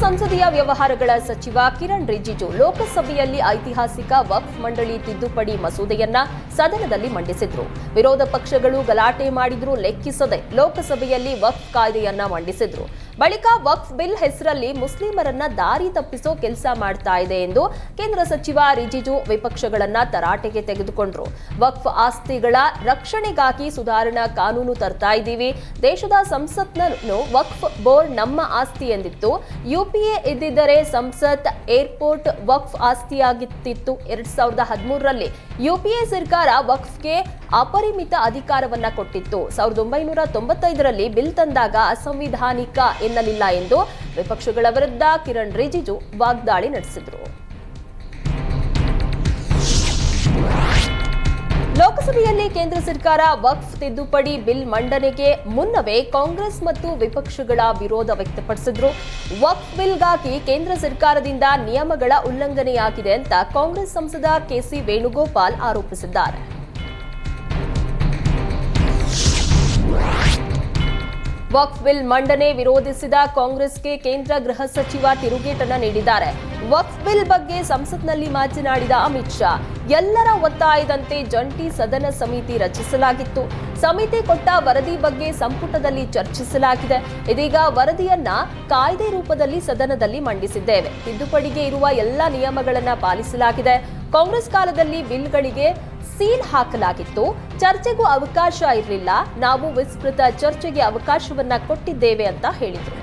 ಸಂಸದೀಯ ವ್ಯವಹಾರಗಳ ಸಚಿವ ಕಿರಣ್ ರಿಜಿಜು ಲೋಕಸಭೆಯಲ್ಲಿ ಐತಿಹಾಸಿಕ ವಕ್ಫ್ ಮಂಡಳಿ ತಿದ್ದುಪಡಿ ಮಸೂದೆಯನ್ನ ಸದನದಲ್ಲಿ ಮಂಡಿಸಿದ್ರು. ವಿರೋಧ ಪಕ್ಷಗಳು ಗಲಾಟೆ ಮಾಡಿದ್ರೂ, ಲೆಕ್ಕಿಸದೆ ಲೋಕಸಭೆಯಲ್ಲಿ ವಕ್ಫ್ ಕಾಯ್ದೆಯನ್ನ ಮಂಡಿಸಿದ್ರು. ಬಳಿಕ ವಕ್ಫ್ ಬಿಲ್ ಹೆಸರಲ್ಲಿ ಮುಸ್ಲಿಮರನ್ನ ದಾರಿ ತಪ್ಪಿಸೋ ಕೆಲಸ ಮಾಡ್ತಾ ಇದೆ ಎಂದು ಕೇಂದ್ರ ಸಚಿವ ರಿಜಿಜು ವಿಪಕ್ಷಗಳನ್ನ ತರಾಟೆಗೆ ತೆಗೆದುಕೊಂಡ್ರು. ವಕ್ಫ್ ಆಸ್ತಿಗಳ ರಕ್ಷಣೆಗಾಗಿ ಸುಧಾರಣಾ ಕಾನೂನು ತರ್ತಾ ಇದ್ದೀವಿ. ದೇಶದ ಸಂಸತ್ನನ್ನು ವಕ್ಫ್ ಬೋರ್ಡ್ ನಮ್ಮ ಆಸ್ತಿ ಎಂದಿತ್ತು. ಯುಪಿಎ ಇದ್ದಿದ್ದರೆ ಸಂಸತ್ ಏರ್ಪೋರ್ಟ್ ವಕ್ಫ್ ಆಸ್ತಿಯಾಗಿತ್ತಿತ್ತು. ಎರಡ್ ಸಾವಿರದ ಹದಿಮೂರರಲ್ಲಿ ಯುಪಿಎ ಸರ್ಕಾರ ವಕ್ಫ್ಗೆ ಅಪರಿಮಿತ ಅಧಿಕಾರವನ್ನ ಕೊಟ್ಟಿತ್ತು. ಸಾವಿರದ ಒಂಬೈನೂರ ತೊಂಬತ್ತೈದರಲ್ಲಿ ಬಿಲ್ ತಂದಾಗ ಅಸಂವಿಧಾನಿಕ ಎನ್ನಲಿಲ್ಲ ಎಂದು ವಿಪಕ್ಷಗಳ ವಿರುದ್ಧ ಕಿರಣ್ ರಿಜಿಜು ವಾಗ್ದಾಳಿ ನಡೆಸಿದರು. ಲೋಕಸಭೆಯಲ್ಲಿ ಕೇಂದ್ರ ಸರ್ಕಾರ ವಕ್ಫ್ ತಿದ್ದುಪಡಿ ಬಿಲ್ ಮಂಡನೆಗೆ ಮುನ್ನವೇ ಕಾಂಗ್ರೆಸ್ ಮತ್ತು ವಿಪಕ್ಷಗಳ ವಿರೋಧ ವ್ಯಕ್ತಪಡಿಸಿದ್ರು. ವಕ್ಫ್ ಬಿಲ್ಗಾಗಿ ಕೇಂದ್ರ ಸರ್ಕಾರದಿಂದ ನಿಯಮಗಳ ಉಲ್ಲಂಘನೆಯಾಗಿದೆ ಅಂತ ಕಾಂಗ್ರೆಸ್ ಸಂಸದ ಕೆಸಿ ವೇಣುಗೋಪಾಲ್ ಆರೋಪಿಸಿದ್ದಾರೆ. ವಕ್ಫ್ ಬಿಲ್ ಮಂಡನೆ ವಿರೋಧಿಸಿದ ಕಾಂಗ್ರೆಸ್ಗೆ ಕೇಂದ್ರ ಗೃಹ ಸಚಿವ ತಿರುಗೇಟನ್ನ ನೀಡಿದ್ದಾರೆ. ವಕ್ಫ್ ಬಿಲ್ ಬಗ್ಗೆ ಸಂಸತ್ನಲ್ಲಿ ಮಾತನಾಡಿದ ಅಮಿತ್ ಶಾ, ಎಲ್ಲರ ಒತ್ತಾಯದಂತೆ ಜಂಟಿ ಸದನ ಸಮಿತಿ ರಚಿಸಲಾಗಿತ್ತು. ಸಮಿತಿ ಕೊಟ್ಟ ವರದಿ ಬಗ್ಗೆ ಸಂಪುಟದಲ್ಲಿ ಚರ್ಚಿಸಲಾಗಿದೆ. ಇದೀಗ ವರದಿಯನ್ನ ಕಾಯ್ದೆ ರೂಪದಲ್ಲಿ ಸದನದಲ್ಲಿ ಮಂಡಿಸಿದ್ದೇವೆ. ತಿದ್ದುಪಡಿಗೆ ಇರುವ ಎಲ್ಲ ನಿಯಮಗಳನ್ನ ಪಾಲಿಸಲಾಗಿದೆ. ಕಾಂಗ್ರೆಸ್ ಕಾಲದಲ್ಲಿ ಬಿಲ್ಗಳಿಗೆ ಸೀಲ್ ಹಾಕಲಾಗಿತ್ತು. ಚರ್ಚೆಗೂ ಅವಕಾಶ ಇರಲಿಲ್ಲ. ನಾವು ವಿಸ್ತೃತ ಚರ್ಚೆಗೆ ಅವಕಾಶವನ್ನ ಕೊಟ್ಟಿದ್ದೇವೆ ಅಂತ ಹೇಳಿದರು.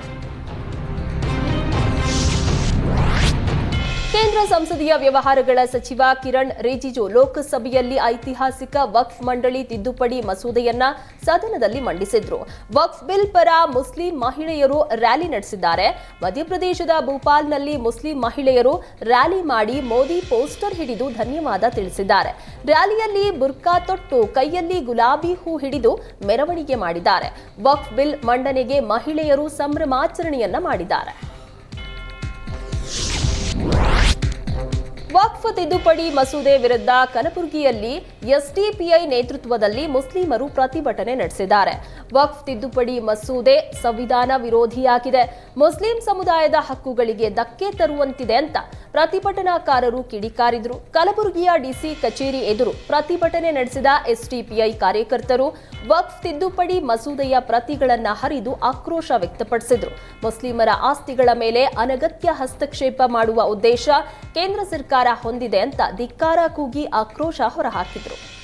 ಕೇಂದ್ರ ಸಂಸದೀಯ ವ್ಯವಹಾರಗಳ ಸಚಿವ ಕಿರಣ್ ರಿಜಿಜು ಲೋಕಸಭೆಯಲ್ಲಿ ಐತಿಹಾಸಿಕ ವಕ್ಫ್ ಮಂಡಳಿ ತಿದ್ದುಪಡಿ ಮಸೂದೆಯನ್ನ ಸದನದಲ್ಲಿ ಮಂಡಿಸಿದ್ರು. ವಕ್ಫ್ ಬಿಲ್ ಪರ ಮುಸ್ಲಿಂ ಮಹಿಳೆಯರು ರ್ಯಾಲಿ ನಡೆಸಿದ್ದಾರೆ. ಮಧ್ಯಪ್ರದೇಶದ ಭೂಪಾಲ್ನಲ್ಲಿ ಮುಸ್ಲಿಂ ಮಹಿಳೆಯರು ರ್ಯಾಲಿ ಮಾಡಿ ಮೋದಿ ಪೋಸ್ಟರ್ ಹಿಡಿದು ಧನ್ಯವಾದ ತಿಳಿಸಿದ್ದಾರೆ. ರ್ಯಾಲಿಯಲ್ಲಿ ಬುರ್ಕಾ ತೊಟ್ಟು ಕೈಯಲ್ಲಿ ಗುಲಾಬಿ ಹೂ ಹಿಡಿದು ಮೆರವಣಿಗೆ ಮಾಡಿದ್ದಾರೆ. ವಕ್ಫ್ ಬಿಲ್ ಮಂಡನೆಗೆ ಮಹಿಳೆಯರು ಸಂಭ್ರಮಾಚರಣೆಯನ್ನ ಮಾಡಿದ್ದಾರೆ. ವಕ್ಫ್ ತಿದ್ದುಪಡಿ ಮಸೂದೆ ವಿರುದ್ಧ ಕಲಬುರಗಿಯಲ್ಲಿ ಎಸ್ಡಿಪಿಐ ನೇತೃತ್ವದಲ್ಲಿ ಮುಸ್ಲಿಮರು ಪ್ರತಿಭಟನೆ ನಡೆಸಿದ್ದಾರೆ. ವಕ್ಫ್ ತಿದ್ದುಪಡಿ ಮಸೂದೆ ಸಂವಿಧಾನ ವಿರೋಧಿಯಾಗಿದೆ. ಮುಸ್ಲಿಂ ಸಮುದಾಯದ ಹಕ್ಕುಗಳಿಗೆ ಧಕ್ಕೆ ತರುವಂತಿದೆ ಅಂತ ಪ್ರತಿಭಟನಾಕಾರರು ಕಿಡಿಕಾರಿದ್ರು. ಕಲಬುರಗಿಯ ಡಿಸಿ ಕಚೇರಿ ಎದುರು ಪ್ರತಿಭಟನೆ ನಡೆಸಿದ ಎಸ್ಡಿಪಿಐ ಕಾರ್ಯಕರ್ತರು ವಕ್ಫ್ ತಿದ್ದುಪಡಿ ಮಸೂದೆಯ ಪ್ರತಿಗಳನ್ನು ಹರಿದು ಆಕ್ರೋಶ ವ್ಯಕ್ತಪಡಿಸಿದ್ರು. ಮುಸ್ಲಿಮರ ಆಸ್ತಿಗಳ ಮೇಲೆ ಅನಗತ್ಯ ಹಸ್ತಕ್ಷೇಪ ಮಾಡುವ ಉದ್ದೇಶ ಕೇಂದ್ರ ಸರ್ಕಾರ ಹೊಂದಿದೆ ಅಂತ ಧಿಕ್ಕಾರ ಕೂಗಿ ಆಕ್ರೋಶ ಹೊರಹಾಕಿದ್ರು.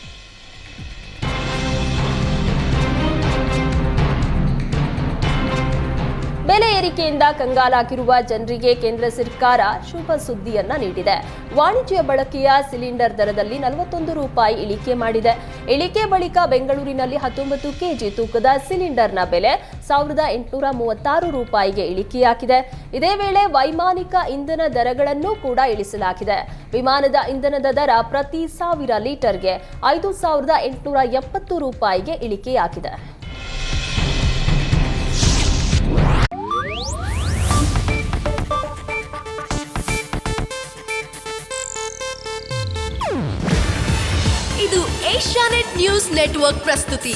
ಬೆಲೆ ಏರಿಕೆಯಿಂದ ಕಂಗಾಲಾಗಿರುವ ಜನರಿಗೆ ಕೇಂದ್ರ ಸರ್ಕಾರ ಶುಭ ಸುದ್ದಿಯನ್ನ ನೀಡಿದೆ. ವಾಣಿಜ್ಯ ಬಳಕೆಯ ಸಿಲಿಂಡರ್ ದರದಲ್ಲಿ ನಲವತ್ತೊಂದು ರೂಪಾಯಿ ಇಳಿಕೆ ಮಾಡಿದೆ. ಇಳಿಕೆ ಬಳಿಕ ಬೆಂಗಳೂರಿನಲ್ಲಿ ಹತ್ತೊಂಬತ್ತು ಕೆಜಿ ತೂಕದ ಸಿಲಿಂಡರ್ನ ಬೆಲೆ ಸಾವಿರದ ಎಂಟುನೂರ ಮೂವತ್ತಾರು ರೂಪಾಯಿಗೆ ಇಳಿಕೆಯಾಗಿದೆ. ಇದೇ ವೇಳೆ ವೈಮಾನಿಕ ಇಂಧನ ದರಗಳನ್ನು ಕೂಡ ಇಳಿಸಲಾಗಿದೆ. ವಿಮಾನದ ಇಂಧನದ ದರ ಪ್ರತಿ ಸಾವಿರ ಲೀಟರ್ಗೆ ಐದು ಸಾವಿರದ ಎಂಟುನೂರ ಎಪ್ಪತ್ತು ರೂಪಾಯಿಗೆ ಇಳಿಕೆಯಾಗಿದೆ. ಇದು ಏಷ್ಯಾನೆಟ್ ನ್ಯೂಸ್ ನೆಟ್ವರ್ಕ್ ಪ್ರಸ್ತುತಿ.